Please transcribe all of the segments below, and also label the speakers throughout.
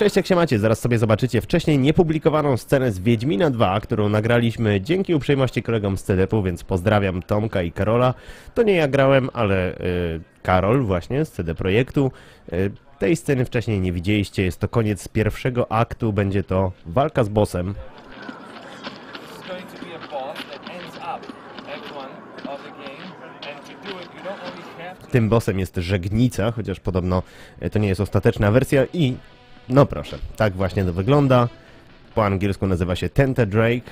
Speaker 1: Cześć, jak się macie? Zaraz sobie zobaczycie wcześniej niepublikowaną scenę z Wiedźmina 2, którą nagraliśmy dzięki uprzejmości kolegom z CDP-u, więc pozdrawiam Tomka i Karola. To nie ja grałem, ale y, Karol właśnie z CD Projektu. Y, tej sceny wcześniej nie widzieliście, jest to koniec pierwszego aktu, będzie to walka z bossem.
Speaker 2: This is going to be a boss that ends up Act 1 of the game, and to do it, you don't only have to
Speaker 1: Tym bossem jest Żegnica, chociaż podobno y, to nie jest ostateczna wersja i no proszę, tak właśnie to wygląda. Po angielsku nazywa się Tente Drake.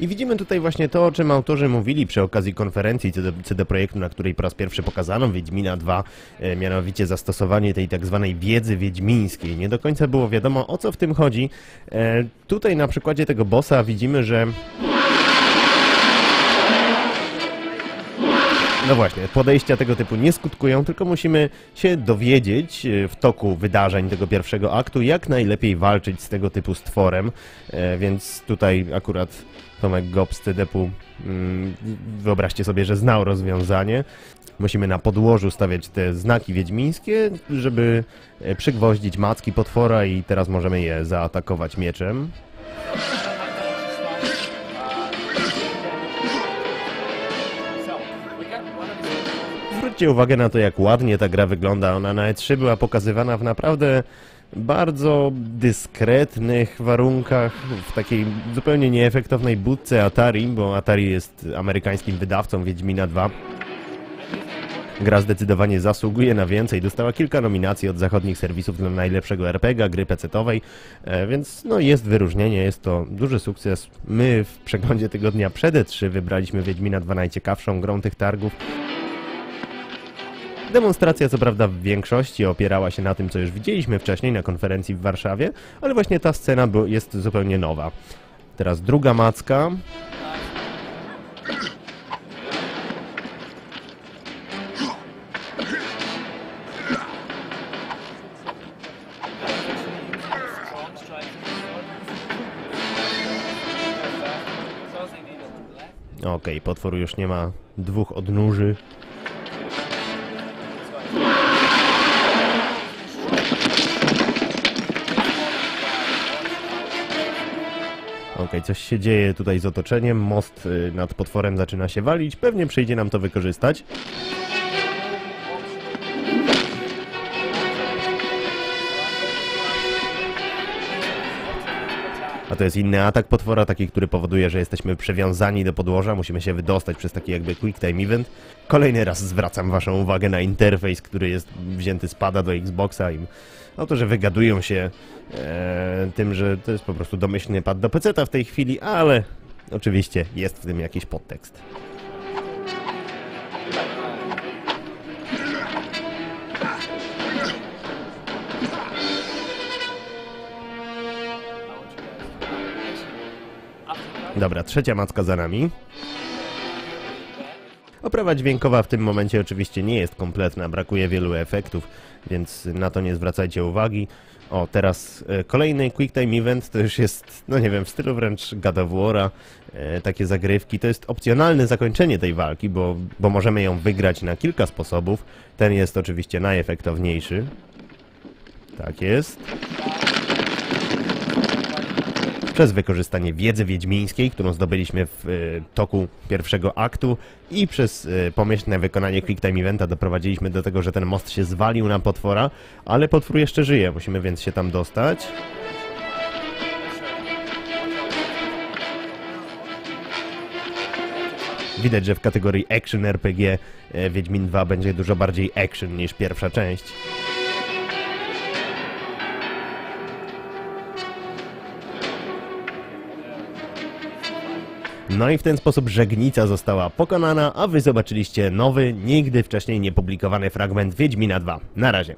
Speaker 1: I widzimy tutaj właśnie to, o czym autorzy mówili przy okazji konferencji CD, CD Projektu, na której po raz pierwszy pokazano Wiedźmina 2, e, mianowicie zastosowanie tej tak zwanej wiedzy wiedźmińskiej. Nie do końca było wiadomo, o co w tym chodzi. E, tutaj na przykładzie tego bossa widzimy, że No właśnie, podejścia tego typu nie skutkują, tylko musimy się dowiedzieć e, w toku wydarzeń tego pierwszego aktu, jak najlepiej walczyć z tego typu stworem, e, więc tutaj akurat Tomek Gob z mm, wyobraźcie sobie, że znał rozwiązanie. Musimy na podłożu stawiać te znaki wiedźmińskie, żeby e, przygwoździć macki potwora i teraz możemy je zaatakować mieczem. Zwróćcie uwagę na to, jak ładnie ta gra wygląda. Ona na E3 była pokazywana w naprawdę bardzo dyskretnych warunkach, w takiej zupełnie nieefektownej budce Atari, bo Atari jest amerykańskim wydawcą Wiedźmina 2. Gra zdecydowanie zasługuje na więcej. Dostała kilka nominacji od zachodnich serwisów dla najlepszego RPG, gry PC-owej, e, więc no jest wyróżnienie, jest to duży sukces. My w przeglądzie tygodnia przed E3 wybraliśmy Wiedźmina 2 najciekawszą grą tych targów. Demonstracja co prawda w większości opierała się na tym, co już widzieliśmy wcześniej na konferencji w Warszawie, ale właśnie ta scena jest zupełnie nowa. Teraz druga macka. Okej, potwór już nie ma dwóch odnóży. Okej, coś się dzieje tutaj z otoczeniem. Most y, nad potworem zaczyna się walić. Pewnie przyjdzie nam to wykorzystać. A to jest inny atak potwora, taki, który powoduje, że jesteśmy przywiązani do podłoża, musimy się wydostać przez taki jakby quick time event. Kolejny raz zwracam waszą uwagę na interfejs, który jest wzięty z pada do Xboxa i o to, że wygadują się e, tym, że to jest po prostu domyślny pad do PC w tej chwili, ale oczywiście jest w tym jakiś podtekst. Dobra, trzecia macka za nami. Oprawa dźwiękowa w tym momencie oczywiście nie jest kompletna, brakuje wielu efektów, więc na to nie zwracajcie uwagi. O, teraz e, kolejny Quick Time Event to już jest, no nie wiem, w stylu wręcz God of War'a, e, takie zagrywki. To jest opcjonalne zakończenie tej walki, bo, bo możemy ją wygrać na kilka sposobów. Ten jest oczywiście najefektowniejszy. Tak jest. Przez wykorzystanie wiedzy wiedźmińskiej, którą zdobyliśmy w e, toku pierwszego aktu i przez e, pomyślne wykonanie Quick Time Eventa doprowadziliśmy do tego, że ten most się zwalił na potwora, ale potwór jeszcze żyje, musimy więc się tam dostać. Widać, że w kategorii Action RPG e, Wiedźmin 2 będzie dużo bardziej action niż pierwsza część. No i w ten sposób Żegnica została pokonana, a wy zobaczyliście nowy, nigdy wcześniej niepublikowany fragment Wiedźmina 2. Na razie.